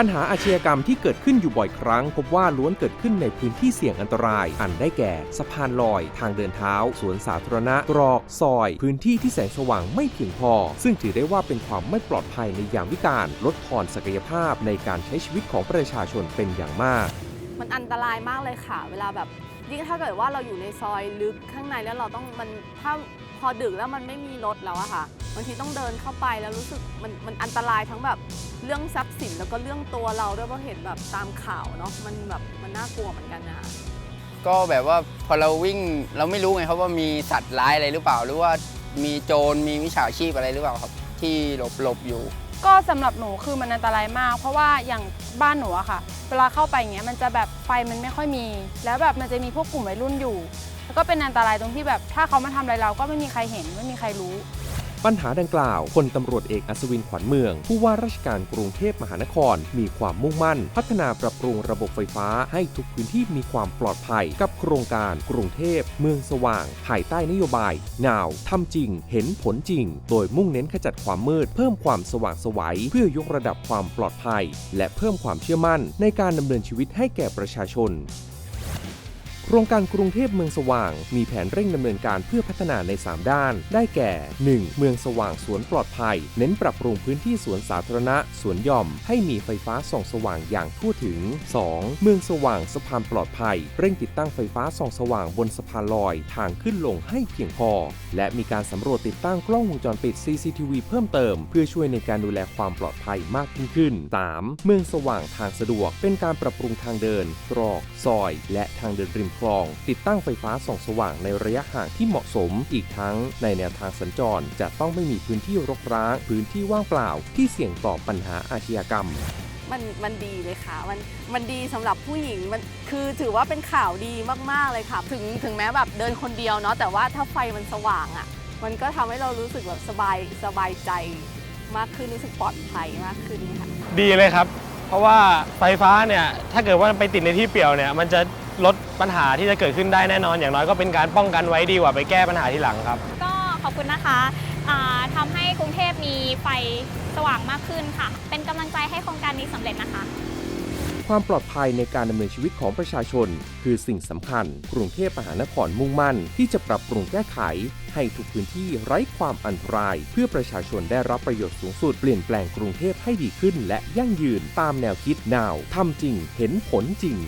ปัญหาอาชญากรรมที่เกิดขึ้นอยู่บ่อยครั้ง พบว่าล้วนเกิดขึ้นในพื้นที่เสี่ยงอันตราย อันได้แก่ สะพานลอย ทางเดินเท้า สวนสาธารณะตรอก ซอย พื้นที่ที่แสงสว่างไม่เพียงพอ ซึ่งถือได้ว่าเป็นความไม่ปลอดภัยในยามวิกาลลดทอนศักยภาพในการใช้ชีวิตของประชาชนเป็นอย่างมาก มันอันตรายมากเลยค่ะ เวลาแบบยิ่งถ้าเกิดว่าเราอยู่ในซอยลึกข้างในแล้วเราต้องมันถ้าพอดึกแล้วมันไม่มีรถแล้วอะค่ะบางทีต้องเดินเข้าไปแล้วรู้สึกมันมันอันตรายทั้งแบบ เรื่องทรัพย์สินแล้วก็เรื่องตัวเราด้วยเพราะเห็นแบบตามข่าวเนาะมันแบบมันน่ากลัวเหมือนกันนะคะก็แบบว่าพอเราวิ่งเราไม่รู้ไงครับว่ามีสัตว์ร้ายอะไรหรือเปล่า หรือว่ามีโจรมีมิจฉาชีพอะไรหรือเปล่าครับ ที่หลบหลบอยู่ ก็สำหรับหนูคือมันอันตรายมาก เพราะว่าอย่างบ้านหนูอะค่ะ เวลาเข้าไปอย่างเงี้ยมันจะแบบไฟมันไม่ค่อยมี แล้วแบบมันจะมีพวกกลุ่มวัยรุ่นอยู่ แล้วก็เป็นอันตรายตรงที่แบบถ้าเขามาทำอะไรเราก็ไม่มีใครเห็นไม่มีใครรู้ ปัญหาดังกล่าวพลตำรวจเอกอัศวินขวัญเมือง ผู้ว่าราชการกรุงเทพมหานคร มีความมุ่งมั่น พัฒนาปรับปรุงระบบไฟฟ้าให้ทุกพื้นที่มีความปลอดภัย กับโครงการกรุงเทพ เมืองสว่าง ภายใต้นโยบาย Now ทำจริง เห็นผลจริง โดยมุ่งเน้นขจัดความมืด เพิ่มความสว่างสวัยเพื่อยกระดับความปลอดภัย และเพิ่มความเชื่อมั่นในการดำเนินชีวิตให้แก่ประชาชน โครงการกรุงเทพเมืองสว่าง มีแผนเร่งดำเนินการเพื่อพัฒนาใน 3 ด้าน ได้แก่ 1. เมืองสว่างสวนปลอดภัย เน้นปรับปรุงพื้นที่สวนสาธารณะ สวนหย่อม ให้มีไฟฟ้าส่องสว่างอย่างทั่วถึง 2. เมืองสว่างสะพานปลอดภัย เร่งติดตั้งไฟฟ้าส่องสว่างบนสะพานลอย ทางขึ้นลงให้เพียงพอ และมีการสำรวจติดตั้งกล้องวงจรปิด CCTV เพิ่มเติม เพื่อช่วยในการดูแลความปลอดภัยมากยิ่งขึ้น 3. เมืองสว่างทางสะดวก เป็นการปรับปรุงทางเดินตรอก ซอย และทางเดินริมคลอง ติดตั้งไฟฟ้าส่องสว่างในระยะห่างที่เหมาะสม อีกทั้งในแนวทางสัญจรจะต้องไม่มีพื้นที่รกร้าง พื้นที่ว่างเปล่า ที่เสี่ยงต่อปัญหาอาชญากรรมมันมันดีเลยค่ะ มันมันดีสำหรับผู้หญิงมันคือถือว่าเป็นข่าวดีมากๆเลยค่ะ ถึงถึงแม้แบบเดินคนเดียวเนาะแต่ว่าถ้าไฟมันสว่างอะ่ะ มันก็ทำให้เรารู้สึกแบบสบายสบายใจมากขึ้นรู้สึกปลอดภัยมากขึ้นค่ะดีเลยครับ เพราะว่าไฟฟ้าเนี่ยถ้าเกิดว่าไปติดในที่เปลี่ยวเนี่ย มันจะลด ปัญหาที่จะเกิดขึ้นได้แน่นอน อย่างน้อยก็เป็นการป้องกันไว้ดีกว่าไปแก้ปัญหาทีหลังครับ ก็ขอบคุณนะคะอ่าทำให้กรุงเทพมีไฟสว่างมากขึ้นค่ะ เป็นกำลังใจให้โครงการนี้สำเร็จนะคะ ความปลอดภัยในการดำเนินชีวิตของประชาชน คือสิ่งสำคัญ กรุงเทพมหานครมุ่งมั่น ที่จะปรับปรุงแก้ไข ให้ทุกพื้นที่ไร้ความอันตราย เพื่อประชาชนได้รับประโยชน์สูงสุดเปลี่ยนแปลงกรุงเทพให้ดีขึ้น และยั่งยืนตามแนวคิด Now ทำจริง เห็นผลจริง